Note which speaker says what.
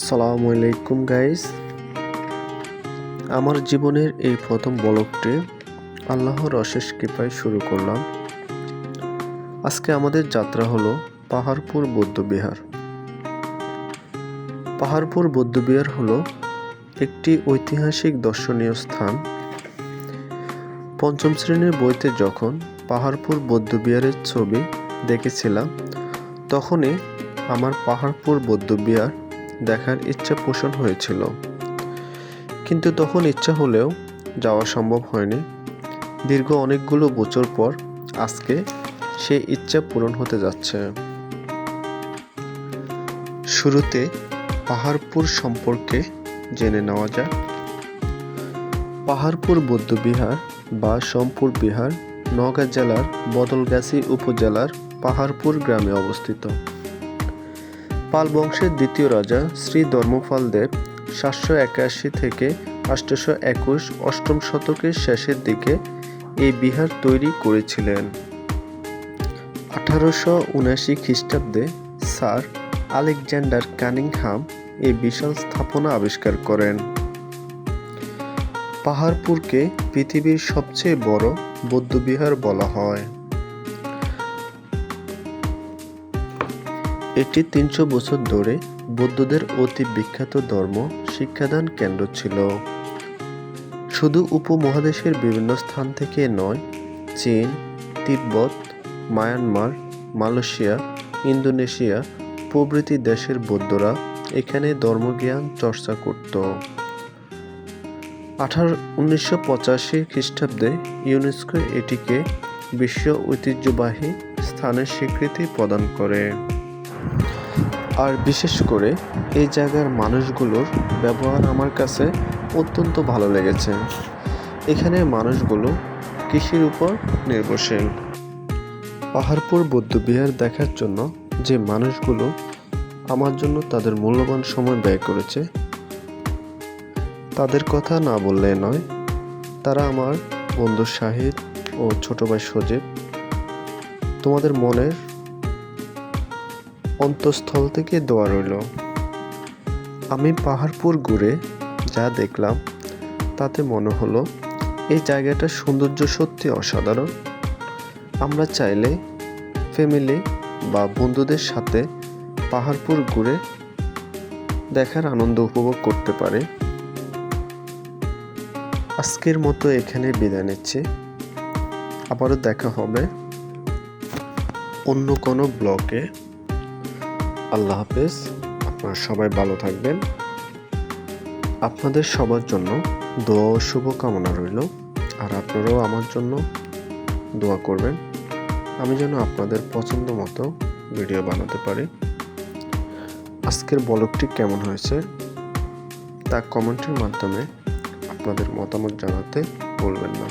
Speaker 1: সালামু আলাইকুম গাইস আমার জীবনের এই প্রথম ব্লগটি আল্লাহর অশেষ কৃপায় শুরু করলাম। আজকে আমাদের যাত্রা হলো পাহাড়পুর বৌদ্ধবিহার পাহাড়পুর বৌদ্ধবিহার হলো একটি ঐতিহাসিক দর্শনীয় স্থান। পঞ্চম শ্রেণির বইতে যখন পাহাড়পুর বৌদ্ধবিহারের ছবি দেখেছিলাম, তখনই আমার পাহাড়পুর বৌদ্ধবিহার দেখার ইচ্ছা পোষণ হয়েছিল। কিন্তু তখন ইচ্ছা হলেও যাওয়া সম্ভব হয়নি। দীর্ঘ অনেকগুলো বছর পর আজকে সেই ইচ্ছা পূরণ হতে যাচ্ছে। শুরুতে পাহাড়পুর সম্পর্কে জেনে নেওয়া যাক। পাহাড়পুর বৌদ্ধবিহার বা সোমপুর বিহার নওগাঁ জেলার বদলগাছি উপজেলার পাহাড়পুর গ্রামে অবস্থিত। পাল বংশের দ্বিতীয় রাজা শ্রী ধর্মপাল দেব সাতশো একাশি থেকে আষ্টশো একুশ অষ্টম শতকের শেষের দিকে এই বিহার তৈরি করেছিলেন। আঠারোশো উনাশি খ্রিস্টাব্দে স্যার আলেকজান্ডার কানিংহাম এই বিশাল স্থাপনা আবিষ্কার করেন। পাহাড়পুরকে পৃথিবীর সবচেয়ে বড় বৌদ্ধবিহার বলা হয়। এটি তিনশো বছর ধরে বৌদ্ধদের অতি বিখ্যাত ধর্ম শিক্ষাদান কেন্দ্র ছিল। শুধু উপমহাদেশের বিভিন্ন স্থান থেকে নয়, চীন, তিব্বত, মায়ানমার, মালয়েশিয়া, ইন্দোনেশিয়া প্রভৃতি দেশের বৌদ্ধরা এখানে ধর্মজ্ঞান চর্চা করত। আঠারো, উনিশশো পঁচাশি খ্রিস্টাব্দে ইউনেস্কো এটিকে বিশ্ব ঐতিহ্যবাহী স্থানের স্বীকৃতি প্রদান করে। আর বিশেষ করে এই জায়গার মানুষগুলোর ব্যবহার আমার কাছে অত্যন্ত ভালো লেগেছে। এখানে মানুষগুলো কৃষির উপর নির্ভরশীল। পাহাড়পুর বৌদ্ধবিহার দেখার জন্য যে মানুষগুলো আমার জন্য তাদের মূল্যবান সময় ব্যয় করেছে, তাদের কথা না বললে নয়, তারা আমার বন্ধু শাহিদ ও ছোট ভাই সজীব। তোমাদের মনের অন্তঃস্থল থেকে দোয়া রইল। আমি পাহাড়পুর ঘুরে যা দেখলাম, তাতে মনে হলো, এই জায়গাটার সৌন্দর্য সত্যি অসাধারণ। আমরা চাইলে ফ্যামিলি বা বন্ধুদের সাথে পাহাড়পুর ঘুরে দেখার আনন্দ উপভোগ করতে পারে। আজকের মতো এখানে বিদায় নিচ্ছি। আবারও দেখা হবে অন্য কোনো ব্লগে। আল্লাহ হাফেজ। আপনারা সবাই ভালো থাকবেন। আপনাদের সবার জন্য দোয়া ও শুভকামনা রইল। আর আপনারাও আমার জন্য দোয়া করবেন। আমি যেন আপনাদের পছন্দ মতো ভিডিও বানাতে পারি। আজকের ব্লগটি কেমন হয়েছে তা কমেন্টের মাধ্যমে আপনাদের মতামত জানাতে ভুলবেন না।